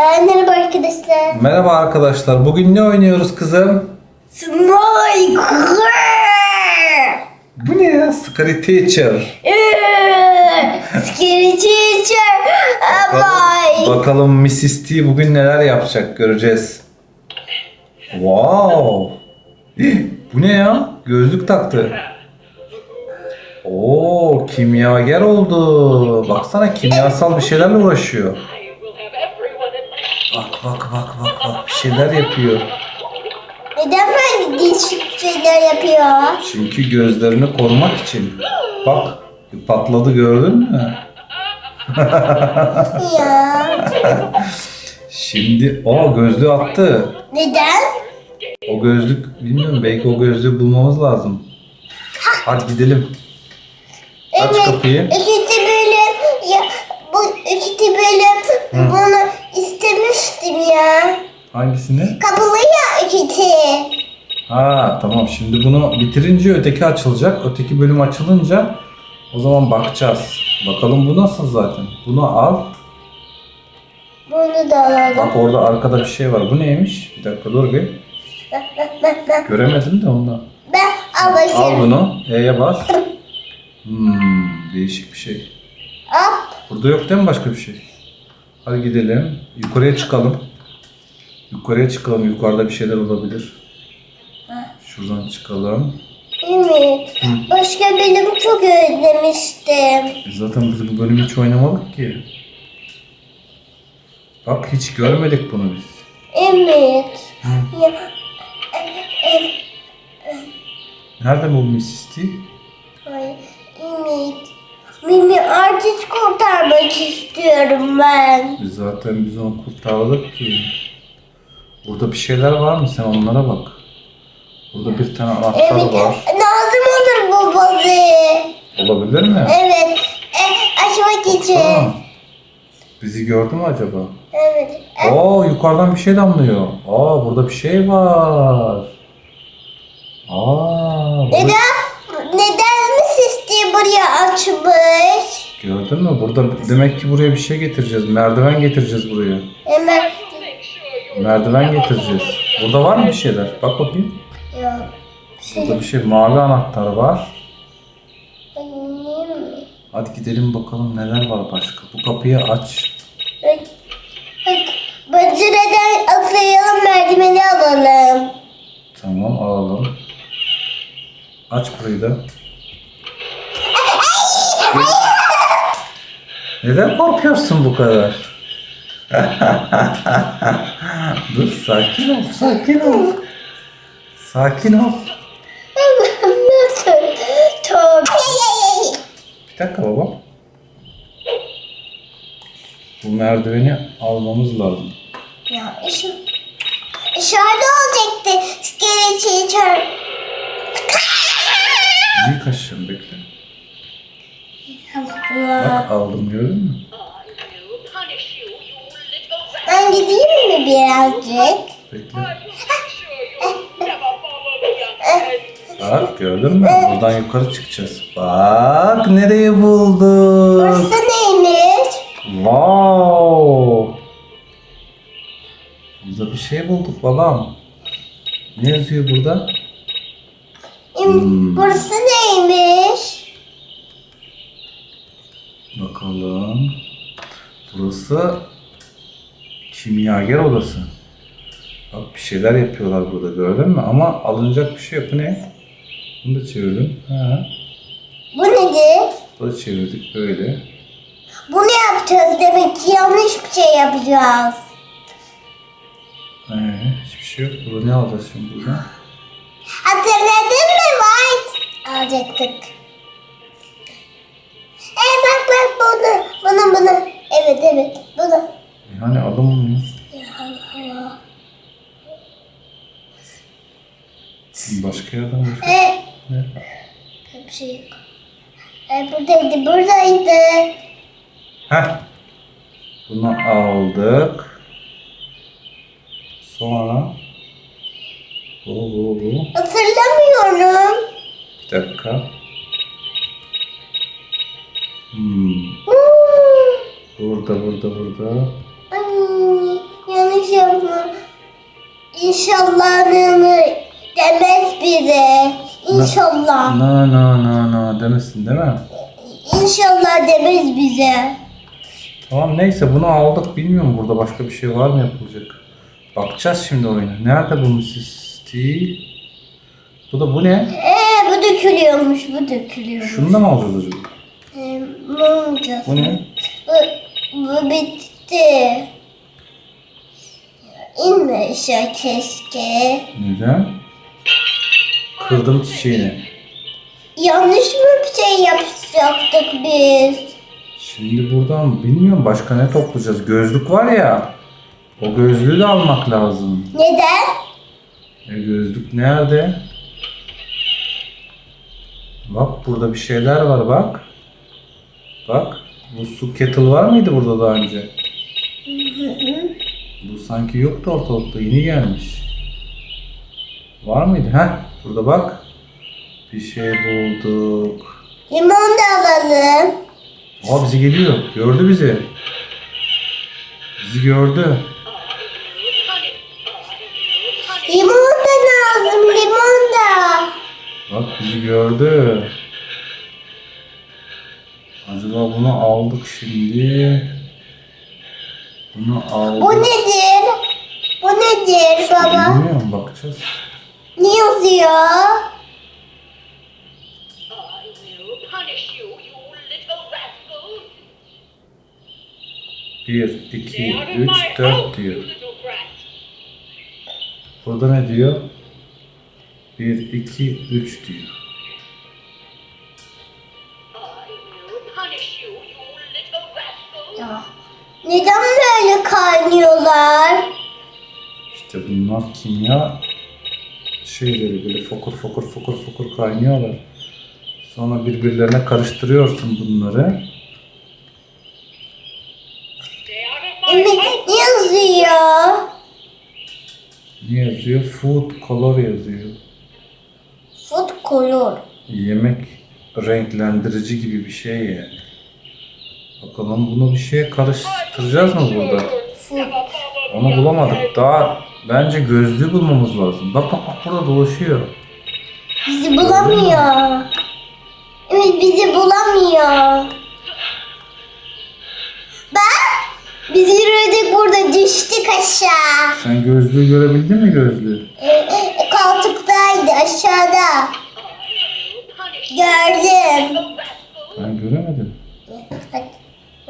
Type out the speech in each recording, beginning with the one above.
Ee, merhaba arkadaşlar. Merhaba arkadaşlar. Bugün ne oynuyoruz kızım? Smile. Bu ne ya? Scary Teacher. Scary teacher. Bye. Bakalım Mrs. T bugün neler yapacak göreceğiz. Wow. Bu ne ya? Gözlük taktı. Oo, kimyager oldu. Baksana kimyasal bir şeylerle uğraşıyor. Bak bak bak bak bak bir şeyler yapıyor. Neden böyle değişik şeyler yapıyor? Çünkü gözlerini korumak için. Bak patladı gördün mü? Ya. Şimdi o gözlüğü attı. Neden? O gözlük bilmiyorum belki o gözlüğü bulmamız lazım. Hadi gidelim. Aç kapıyı. İkinci bölüm. Ya, bu ikinci bölüm. Bunu ya. Hangisini? Kapalı ya ikinci. Ha tamam şimdi bunu bitirince öteki açılacak. Öteki bölüm açılınca o zaman bakacağız. Bakalım bu nasıl zaten. Bunu al. Bunu da alalım. Bak orada arkada bir şey var. Bu neymiş? Bir dakika dur bir. Göremedim de ondan. Ben Al alayım. bunu. E'ye bas. Hmm, değişik bir şey. Hop. Burada yok değil mi başka bir şey? Hadi gidelim. Yukarıya çıkalım. Yukarıya çıkalım. Yukarıda bir şeyler olabilir. Şuradan çıkalım. Evet. Başka bölüm çok özlemiştim. E Zaten biz bu bölümü hiç oynamadık ki. Bak hiç görmedik bunu biz. Evet. Ya, Nerede bu. T? ay, evet. Mimi artist kurtarmak istiyorum ben. Biz zaten biz onu kurtardık ki. Burada bir şeyler var mı? Sen onlara bak. Burada bir tane anahtar Evet. var. Lazım olur bu bazı. Olabilir mi? Evet. E, açmak için. Tamam. Bizi gördü mü acaba? Evet. Oo yukarıdan bir şey damlıyor. Aa burada bir şey var. Aa burada- Neden? Buraya açmış? gördün mü? Burada demek ki buraya bir şey getireceğiz. Merdiven getireceğiz buraya. Hemen. Merdiven getireceğiz. Burada var mı bir şeyler? Bak bakayım. Yok. Burada bir şey mavi anahtar var. Benim. Hadi gidelim bakalım neler var başka. Bu kapıyı aç. Bak. Bak. Bence neden atlayalım merdiveni alalım. Tamam alalım. Aç burayı da. Neden korkuyorsun bu kadar? Dur sakin ol, sakin ol. Sakin ol. Bir dakika baba. Bu merdiveni almamız lazım. Ya şu dışarıda olacaktı. Teacher. İyi kaşın bekle. Bak aldım gördün mü? Ben gideyim mi birazcık? Bekle. Bak gördün mü? Buradan yukarı çıkacağız. Bak nereye bulduk. Burası neymiş? Wow. Burada bir şey bulduk babam. Ne yazıyor burada? Hmm. Burası neymiş? Bakalım. Burası kimyager odası. Bak bir şeyler yapıyorlar burada gördün mü? Ama alınacak bir şey yok. Bu ne? Bunu da çevirdim. Ha. Bu nedir? Bunu da çevirdik böyle. Bunu yapacağız demek ki yanlış bir şey yapacağız. Ee, hiçbir şey yok. Burada ne alacağız şimdi burada? Hatırladın mı White? Alacaktık. Hani Allah. Başka yerden başka. E, Ne? bir şey yok. E, buradaydı, buradaydı. Heh. Bunu aldık. Sonra bu bu bu. Hatırlamıyorum. Bir dakika. Hmm. Burada burada burada. İnşallah ne demez bize. İnşallah. Na na na na demesin değil mi? İnşallah demez bize. Tamam neyse bunu aldık. Bilmiyorum burada başka bir şey var mı yapılacak. Bakacağız şimdi oyuna. Nerede bu Mrs. T? Bu da bu ne? Ee bu dökülüyormuş, bu dökülüyormuş. Şunu da mı alacağız acaba? Ee, ne olacak? Bu ne? Bu, bu bitti. İnme aşağı keşke. Neden? Kırdım çiçeğini. Yanlış mı bir şey yapacaktık biz? Şimdi buradan bilmiyorum başka ne toplayacağız. Gözlük var ya. O gözlüğü de almak lazım. Neden? E gözlük nerede? Bak burada bir şeyler var bak. Bak. Bu su kettle var mıydı burada daha önce? Bu sanki yoktu ortalıkta yeni gelmiş. Var mıydı? Heh burada bak. Bir şey bulduk. Limon da alalım. Aa bizi geliyor. Gördü bizi. Bizi gördü. Limon da lazım, limon da. Bak bizi gördü. Acaba bunu aldık şimdi. Bunu aldık. Bu nedir? Bu nedir baba? Bilmiyorum bakacağız. Ne yazıyor? I will punish you, you little rascal. 1, 2, Stay out of 3, my 4 house, diyor. Burada ne diyor? 1, 2, 3 diyor. I neden böyle kaynıyorlar? İşte bunlar kimya şeyleri böyle fokur fokur fokur fokur kaynıyorlar. Sonra birbirlerine karıştırıyorsun bunları. Ne yazıyor? Ne yazıyor? Food color yazıyor. Food color. Yemek renklendirici gibi bir şey yani. Bakalım bunu bir şeye karıştıracağız mı burada? Onu bulamadık. Daha bence gözlüğü bulmamız lazım. Bak bak bak burada dolaşıyor. Bizi bulamıyor. Evet bizi bulamıyor. Bak biz yürüdük burada düştük aşağı. Sen gözlüğü görebildin mi gözlüğü? E, e, koltuktaydı aşağıda. Gördüm. Ben göremedim.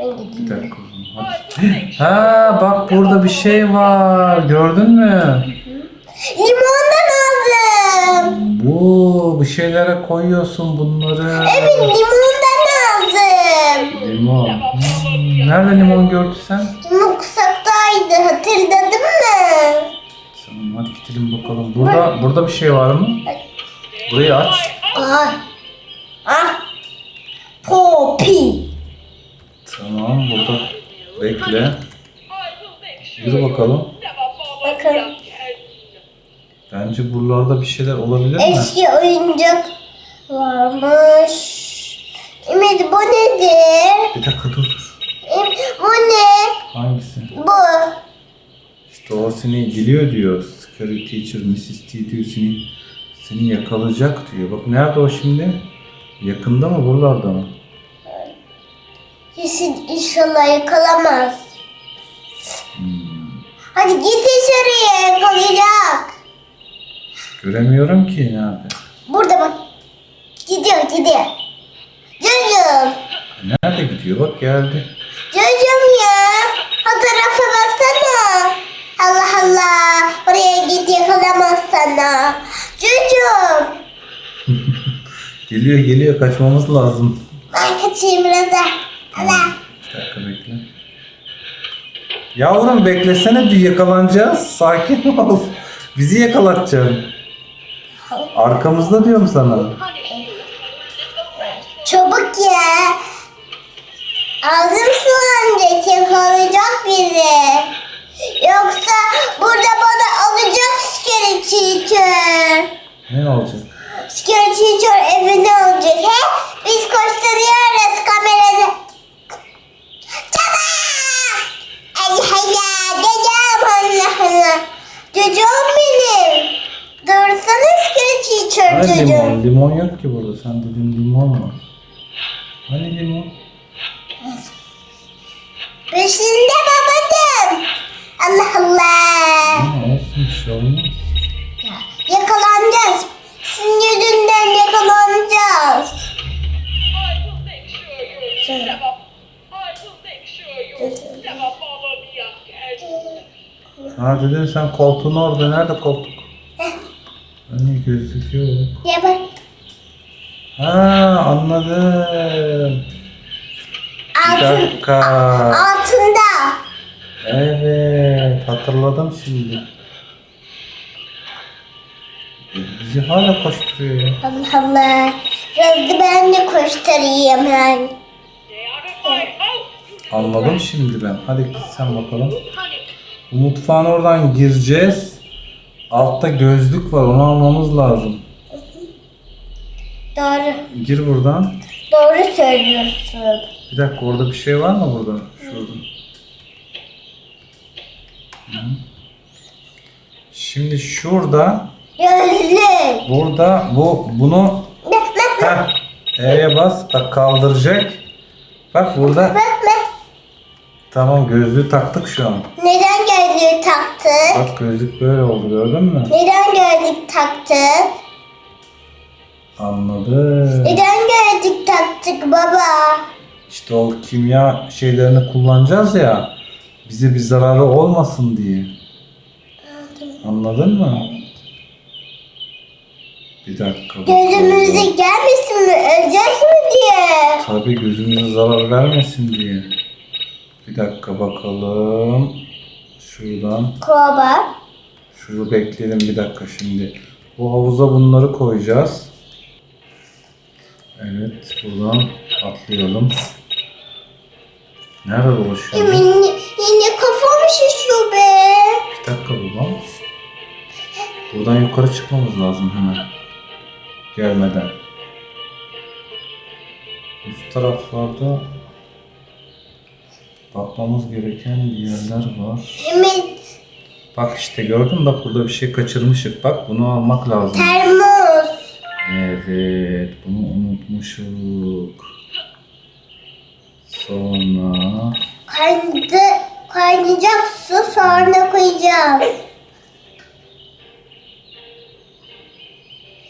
Ben gideyim. zaman, hadi. Ha bak burada bir şey var. Gördün mü? Limondan aldım. Bu bir şeylere koyuyorsun bunları. Evet limondan aldım. Limon. Hmm, Nerede limon gördün sen? Limon kusaktaydı hatırladın mı? Tamam hadi gidelim bakalım. Burada burada bir şey var mı? Burayı aç. Ah. Ah. Popi. Bekle. Yürü bakalım. Bakın. Bence buralarda bir şeyler olabilir mi? Eski oyuncak varmış. Ümit bu nedir? Bir dakika dur dur. Em, Bu ne? Hangisi? Bu. İşte o seni geliyor diyor. Scary teacher Mrs. T diyor seni, seni yakalayacak diyor. Bak nerede o şimdi? Yakında mı buralarda mı? Kesin inşallah yakalamaz. Hadi git dışarıya yakalayacak. Göremiyorum ki nerede. Burada bak. Gidiyor gidiyor. Çocuğum. Nerede gidiyor? Bak geldi. Çocuğum ya. O tarafa baksana. Allah Allah. Oraya git yakalamaz sana. Çocuğum. Geliyor geliyor kaçmamız lazım. Ben kaçayım biraz da. Allah. Bir dakika bekle. Yavrum beklesene bir yakalanacağız. Sakin ol. Bizi yakalatacaksın. Arkamızda diyorum sana. Çabuk ya. Ağzım sulanacak yakalayacak bizi. Yoksa burada bana alacak Scary Teacher. Ne olacak? Scary Teacher evine alacak he? Biz koşturuyoruz kamerada. Çabuk! Allah Allah! Dedem Allah Allah! Çocuğum benim. Dursana skeci Hani çocuğum. limon? Limon yok ki burada. Sen dedin limon mu? Hani limon? Peşinde babacığım. Allah Allah. Ha, olsun bir şey olmaz. Yakalanacağız. Sizin yüzünden Ha dedin sen koltuğun orada. Nerede koltuk? Hani gözüküyor. Ya bak. Ha anladım. Bir Altın, dakika. altında. Evet hatırladım şimdi. Bizi hala koşturuyor ya. Allah Allah. Biraz da ben de koşturayım yani. Anladım şimdi ben. Hadi git sen bakalım. Mutfağın oradan gireceğiz. Altta gözlük var onu almamız lazım. Doğru. Gir buradan. Doğru söylüyorsun. Bir dakika orada bir şey var mı burada? Şurada. Hı. Şimdi şurada, Gözlük. burada bu bunu Bak bak bak. Heh. E'ye bas. Bak kaldıracak. Bak burada. Bak bak. Tamam gözlüğü taktık şu an. Neden gözlüğü taktık? Bak gözlük böyle oldu gördün mü? Neden gözlük taktık? Anladım. Neden gözlük taktık baba? İşte o kimya şeylerini kullanacağız ya. Bize bir zararı olmasın diye. Anladın mı? Bir dakika. Gözümüze bakalım. gelmesin mi? Öleceğiz mi diye. Tabii gözümüze zarar vermesin diye. Bir dakika bakalım. Şuradan. Kova. Şurada bekleyelim bir dakika şimdi. Bu havuza bunları koyacağız. Evet buradan atlayalım. Nerede dolaşıyor? Yine, yine kafam şişiyor be. Bir dakika babam. Buradan yukarı çıkmamız lazım hemen. Gelmeden. Üst taraflarda bakmamız gereken yerler var. Yemin Bak işte gördün mü? Bak burada bir şey kaçırmışık. Bak bunu almak lazım. termos. Evet, bunu unutmuşuk. Sonra Kaynadı, kaynayacak su sonra koyacağız.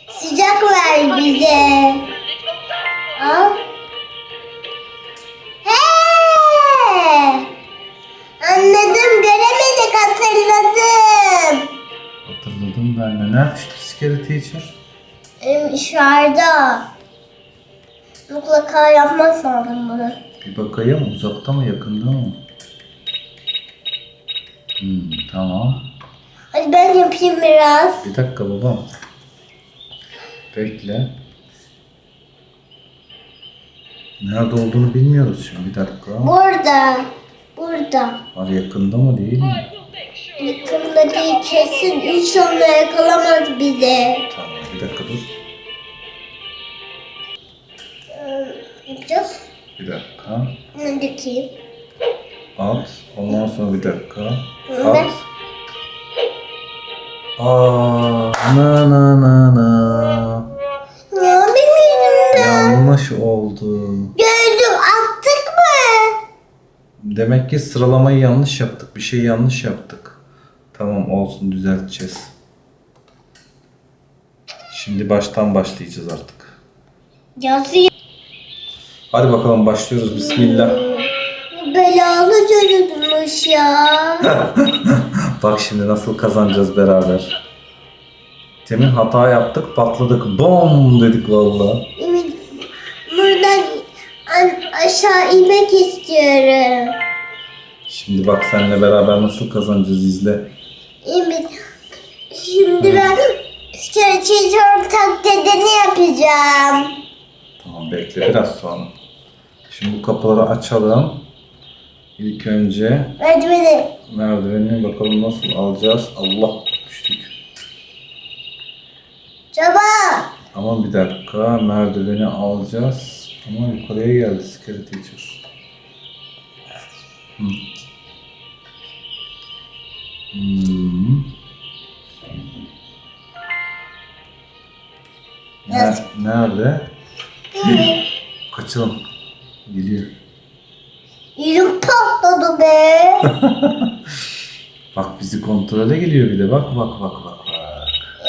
Sıcak ver bize. Hatırladım ben de. Nerede şu bisiklet teacher? Benim dışarıda. Mutlaka yapmak lazım bunu. Bir bakayım uzakta mı yakında mı? Hmm, tamam. Hadi ben yapayım biraz. Bir dakika babam. Bekle. Nerede olduğunu bilmiyoruz şimdi. Bir dakika. Burada. Burada. Var yakında mı değil mi? I Yakında değil kesin inşallah yakalamaz bizi. Tamam bir dakika dur. Ee, yapacağız. Bir dakika. Ne dökeyim? At. Ondan sonra bir dakika. At. Aa, na na na na. Ya benim. Yanlış oldu. Gözlük attık mı? Demek ki sıralamayı yanlış yaptık. Bir şey yanlış yaptık. Tamam olsun düzelteceğiz. Şimdi baştan başlayacağız artık. Yazıyor. Hadi bakalım başlıyoruz. Bismillah. Belalı çocukmuş ya. Bak şimdi nasıl kazanacağız beraber. Temin hata yaptık, patladık. Bom dedik valla. Ümit, buradan aşağı inmek istiyorum. Şimdi bak seninle beraber nasıl kazanacağız izle. Ümit, şimdi ben Sketch'in taklidini yapacağım. Tamam bekle biraz sonra. Şimdi bu kapıları açalım. İlk önce Hadi beni. merdiveni bakalım nasıl alacağız. Allah düştük. Çaba. Ama bir dakika merdiveni alacağız. Ama yukarıya geldi Scary Teacher. Hmm. Yazık. nerede? Kaçalım. Geliyor. Yüzüm patladı be. Bak bizi kontrole geliyor bir de. Bak bak bak bak. bak.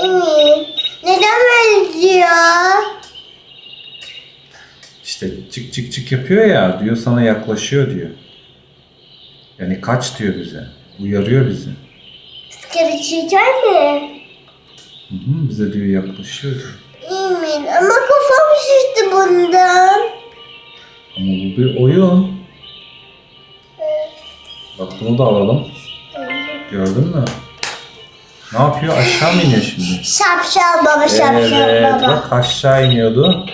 Hmm, Neden böyle diyor? İşte çık çık çık yapıyor ya diyor sana yaklaşıyor diyor. Yani kaç diyor bize. Uyarıyor bizi. Çeker mi? Hı hı, bize diyor yaklaşıyor. Emin ama kafam şişti bundan. Ama bu bir oyun. Bak bunu da alalım. Gördün mü? Ne yapıyor? Aşağı mı iniyor şimdi? Şapşal baba şapşal Evet, baba. bak aşağı iniyordu.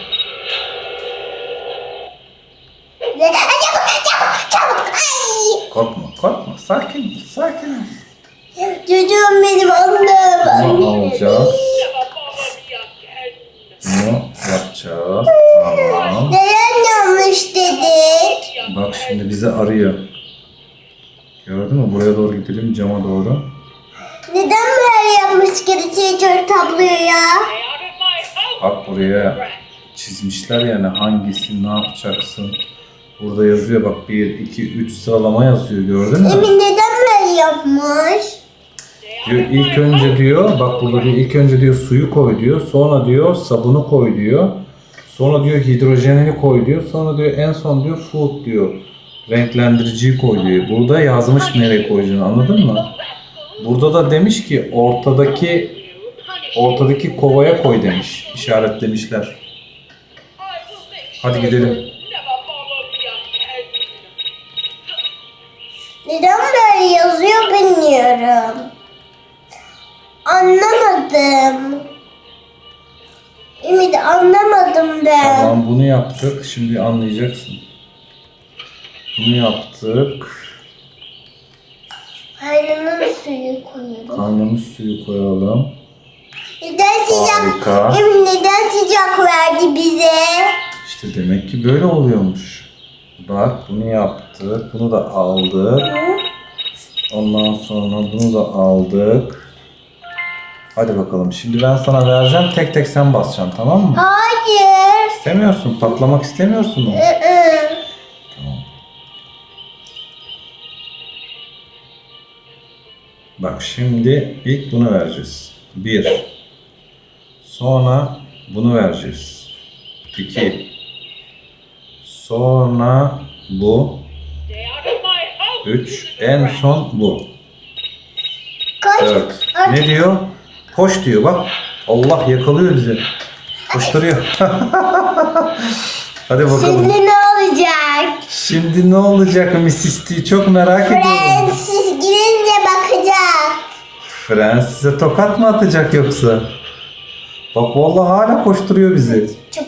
Çabuk çabuk çabuk. Ay. Korkma, korkma. Sakin, sakin. Çocuğum benim Bunu Allah'ım. alacağız. Bunu yapacağız. Tamam. Neden yanlış dedik? Bak şimdi bizi arıyor. Gördün mü? Buraya doğru gidelim cama doğru. Neden böyle yapmış gerekiyor tabloyu ya? Bak buraya çizmişler yani hangisi ne yapacaksın. Burada yazıyor bak 1, 2, 3 sıralama yazıyor gördün mü? Emin neden böyle yapmış? Diyor ilk önce diyor bak burada diyor ilk önce diyor suyu koy diyor. Sonra diyor sabunu koy diyor. Sonra diyor hidrojenini koy diyor. Sonra diyor en son diyor food diyor. Renklendiriciyi koy diyor. Burada yazmış nereye koyacağını anladın mı? Burada da demiş ki ortadaki ortadaki kovaya koy demiş. İşaretlemişler. Hadi gidelim. Neden böyle yazıyor bilmiyorum. Anlamadım. Ümit anlamadım ben. Tamam bunu yaptık. Şimdi anlayacaksın. Bunu yaptık. Kaynanın suyu koyuyorum. Kaynamış suyu koyalım. Neden sıcak? Harika. Emin neden sıcak verdi bize? İşte demek ki böyle oluyormuş. Bak bunu yaptık. Bunu da aldık. Ondan sonra bunu da aldık. Hadi bakalım. Şimdi ben sana vereceğim. Tek tek sen basacaksın tamam mı? Hayır. İstemiyorsun. Patlamak istemiyorsun mu? Iı. Bak şimdi ilk bunu vereceğiz. Bir. Sonra bunu vereceğiz. İki. Sonra bu. Üç. En son bu. Evet. Ne diyor? Koş diyor bak. Allah yakalıyor bizi. Koşturuyor. Hadi bakalım. Şimdi ne olacak? Şimdi ne olacak Mrs. T? Çok merak ediyorum. Prenses girince bakacak. Fransız'a tokat mı atacak yoksa? Bak vallahi hala koşturuyor bizi. Çok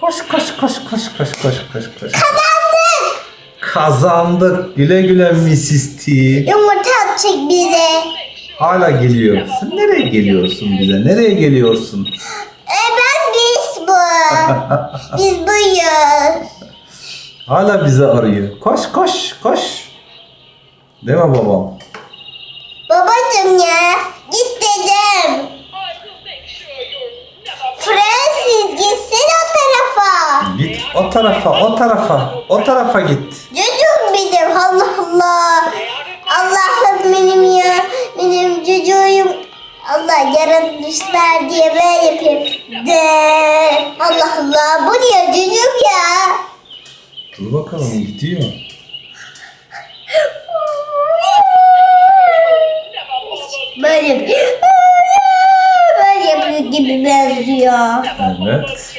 Koş koş koş koş koş koş koş koş. Kazandık. Kazandık. Güle güle Mrs. T. yumurta atacak bize. Hala geliyor. Sen nereye geliyorsun bize? Nereye geliyorsun? E ben biz bu. biz buyuz. Hala bizi arıyor. Koş koş koş. Değil mi babam? Babacım ya git dedim. Prenses gitsin o tarafa. Git o tarafa, o tarafa, o tarafa git. Çocuğum benim Allah Allah. Allah'ım benim ya. Benim çocuğum. Allah yaratmışlar diye ben yapayım. De. Allah Allah bu diyor çocuğum ya. Dur bakalım gidiyor. Böyle yapıyor. Böyle yapıyor gibi benziyor. Evet.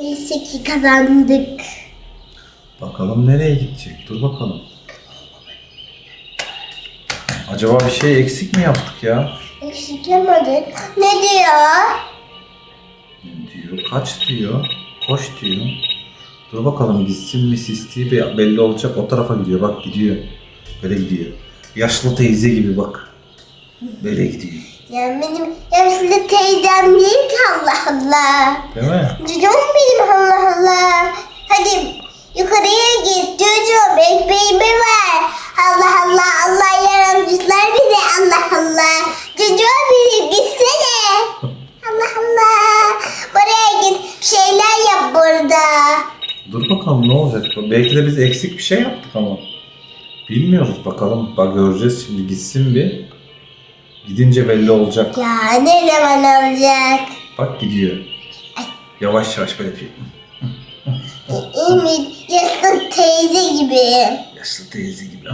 Neyse ki kazandık. Bakalım nereye gidecek? Dur bakalım. Acaba bir şey eksik mi yaptık ya? Eksik yapmadık. Ne diyor? Ne diyor? Kaç diyor? Koş diyor. Dur bakalım gitsin mi sistiği be- belli olacak. O tarafa gidiyor. Bak gidiyor. Böyle gidiyor. Yaşlı teyze gibi bak. Böyle gidiyor. Ya benim hepsi teyzem değil ki Allah Allah. Değil mi? Çocuğum benim Allah Allah. Hadi yukarıya git çocuğum ekmeğimi ver. Allah Allah Allah bakalım ne olacak. Belki de biz eksik bir şey yaptık ama. Bilmiyoruz bakalım. Bak göreceğiz şimdi gitsin bir. Gidince belli olacak. Ya ne zaman olacak? Bak gidiyor. Yavaş yavaş böyle bir Ümit yaşlı teyze gibi. yaşlı teyze gibi.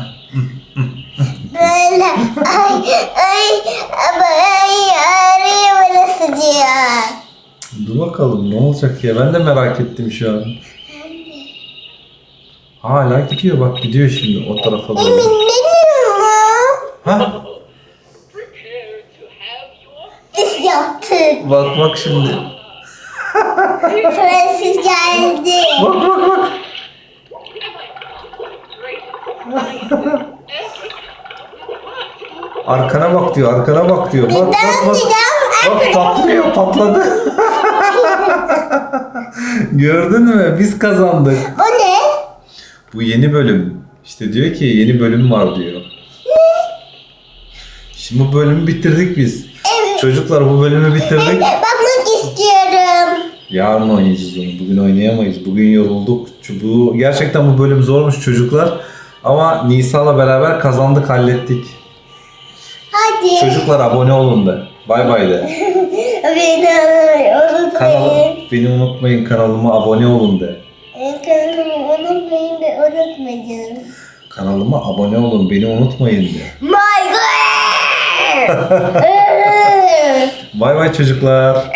Böyle ay ay ay ağrıyor burası diyor. Dur bakalım ne olacak ya ben de merak ettim şu an. Hala gidiyor bak gidiyor şimdi o tarafa doğru. Ha Biz yaptık. bak bak şimdi. Fransız geldi. Bak bak bak. Arkana bak diyor arkana bak diyor. Bak bak bak. Bak patlıyor patladı. Gördün mü? Biz kazandık. Bu yeni bölüm. İşte diyor ki yeni bölüm var diyor. Şimdi bu bölümü bitirdik biz. Evet. Çocuklar bu bölümü bitirdik. Bakmak istiyorum. Yarın oynayacağız onu. Bugün oynayamayız. Bugün yorulduk. Bu, gerçekten bu bölüm zormuş çocuklar. Ama Nisa'la beraber kazandık, hallettik. Hadi. Çocuklar abone olun de. Bay bay de. Beni Kanalım, unutmayın. beni unutmayın kanalıma abone olun de. Unutmayın ve unutmayın. Kanalıma abone olun, beni unutmayın de. My God! Bay bay çocuklar.